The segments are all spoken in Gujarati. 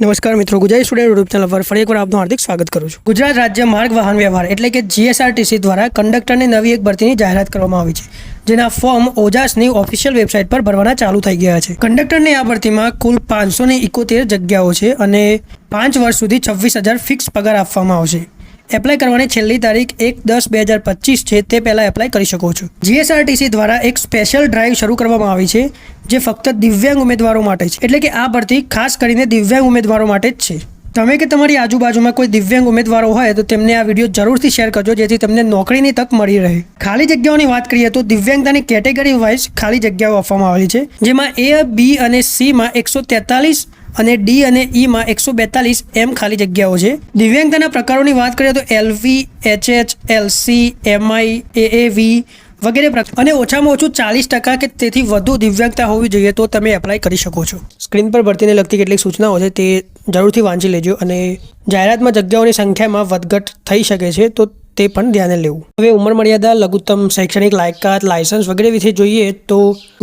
નમસ્કાર મિત્રો, ગુજરાતી સ્ટુડન્ટ યુટ્યુબ ચેનલ પર ફરી એકવાર આપનું હાર્દિક સ્વાગત કરું છું. ગુજરાત રાજ્ય માર્ગ વાહન વ્યવહાર એટલે કે જીએસઆરટીસી દ્વારા કંડક્ટરની નવી એક ભરતીની જાહેરાત કરવામાં આવી છે, જેના ફોર્મ ઓજાસની ઓફિશિયલ વેબસાઇટ પર ભરવાના ચાલુ થઈ ગયા છે. કંડક્ટરની આ ભરતીમાં કુલ પાંચસો ને જગ્યાઓ છે અને પાંચ વર્ષ સુધી છવ્વીસ હજાર ફિક્સ પગાર આપવામાં આવશે. એપ્લાય કરવાની છેલ્લી તારીખ એક દસ બે હજાર પચીસ છે, તે પહેલાં એપ્લાય કરી શકો છો. જીએસઆરટીસી દ્વારા એક સ્પેશિયલ ડ્રાઈવ શરૂ કરવામાં આવી છે, જે ફક્ત દિવ્યાંગ ઉમેદવારો માટે છે એટલે કે આ ભરતી ખાસ કરીને દિવ્યાંગ ઉમેદવારો માટે જ છે. તમે કે તમારી આજુબાજુમાં કોઈ દિવ્યાંગ ઉમેદવારો હોય તો તેમને આ વીડિયો જરૂરથી શેર કરજો, જેથી તેમને નોકરીની તક મળી રહે. ખાલી જગ્યાઓની વાત કરીએ તો દિવ્યાંગતાની કેટેગરી વાઇઝ ખાલી જગ્યાઓ આપવામાં આવેલી છે, જેમાં એ બી અને સીમાં એકસો તેતાલીસ અને ડી અને ઈમાં એકસો બેતાલીસ એમ ખાલી જગ્યાઓ છે. દિવ્યાંગતાના પ્રકારોની વાત કરીએ તો LV HH LC MI AAV વગેરે પ્રકાર અને ઓછામાં ઓછું ચાલીસ ટકા કે તેથી વધુ દિવ્યાંગતા હોવી જોઈએ તો તમે એપ્લાય કરી શકો છો. સ્ક્રીન પર ભરતીને લગતી કેટલીક સૂચનાઓ છે તે જરૂરથી વાંચી લેજો અને જાહેરાતમાં જગ્યાઓની સંખ્યામાં વધઘટ થઈ શકે છે, તો તે પણ ધ્યાને લેવું. હવે ઉંમર મર્યાદા, લઘુત્તમ શૈક્ષણિક લાયકાત, લાયસન્સ વગેરે વિશે જોઈએ તો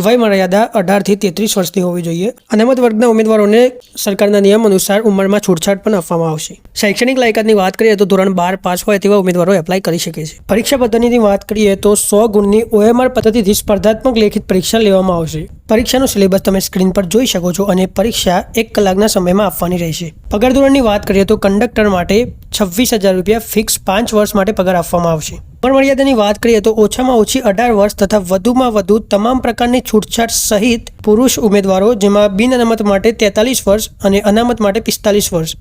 વય મર્યાદા અઢારથી તેત્રીસ વર્ષની હોવી જોઈએ અનામત વર્ગના ઉમેદવારોને સરકારના નિયમ અનુસાર ઉંમરમાં છૂટછાટ પણ આપવામાં આવશે. શૈક્ષણિક લાયકાતની વાત કરીએ તો ધોરણ બાર પાસ હોય તેવા ઉમેદવારો એપ્લાય કરી શકે છે. પરીક્ષા પદ્ધતિની વાત કરીએ તો સો ગુણની ઓએમઆર પદ્ધતિથી સ્પર્ધાત્મક લેખિત પરીક્ષા લેવામાં આવશે. પરીક્ષાનો સિલેબસ તમે સ્ક્રીન પર જોઈ શકો છો અને પરીક્ષા એક કલાકના સમયમાં આપવાની રહેશે. પગાર ધોરણની વાત કરીએ તો કંડક્ટર માટે છવ્વીસ હજાર રૂપિયા ફિક્સ પાંચ વર્ષ માટે પગાર આપવામાં આવશે. પણ મર્યાદાની વાત કરીએ તો ઓછામાં ઓછી અઢાર વર્ષ તથા વધુમાં વધુ તમામ પ્રકારની છૂટછાટ સહિત પુરુષ ઉમેદવારો, જેમાં બિન અનામત માટે તેતાલીસ વર્ષ અને અનામત માટે પિસ્તાલીસ વર્ષ.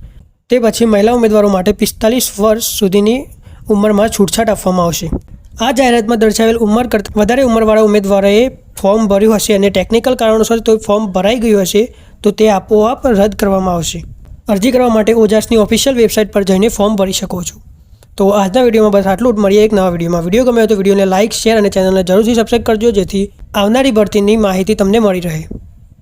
તે પછી મહિલા ઉમેદવારો માટે પિસ્તાલીસ વર્ષ સુધીની ઉંમરમાં છૂટછાટ આપવામાં આવશે. આ જાહેરાતમાં દર્શાવેલ ઉંમર કરતાં વધારે ઉંમરવાળા ઉમેદવારોએ ફોર્મ ભર્યું હશે અને ટેકનિકલ કારણોસર તો ફોર્મ ભરાઈ ગયું હશે, તો તે આપોઆપ રદ કરવામાં આવશે. અરજી કરવા માટે ઓજાસની ઓફિશિયલ વેબસાઇટ પર જઈને ફોર્મ ભરી શકો છો. તો આજના વિડીયોમાં બસ આટલું જ. મળીએ એક નવા વિડીયોમાં. વીડિયો ગમે તો વિડીયોને લાઇક, શેર અને ચેનલને જરૂરથી સબસ્ક્રાઈબ કરજો જેથી આવનારી ભરતીની માહિતી તમને મળી રહે.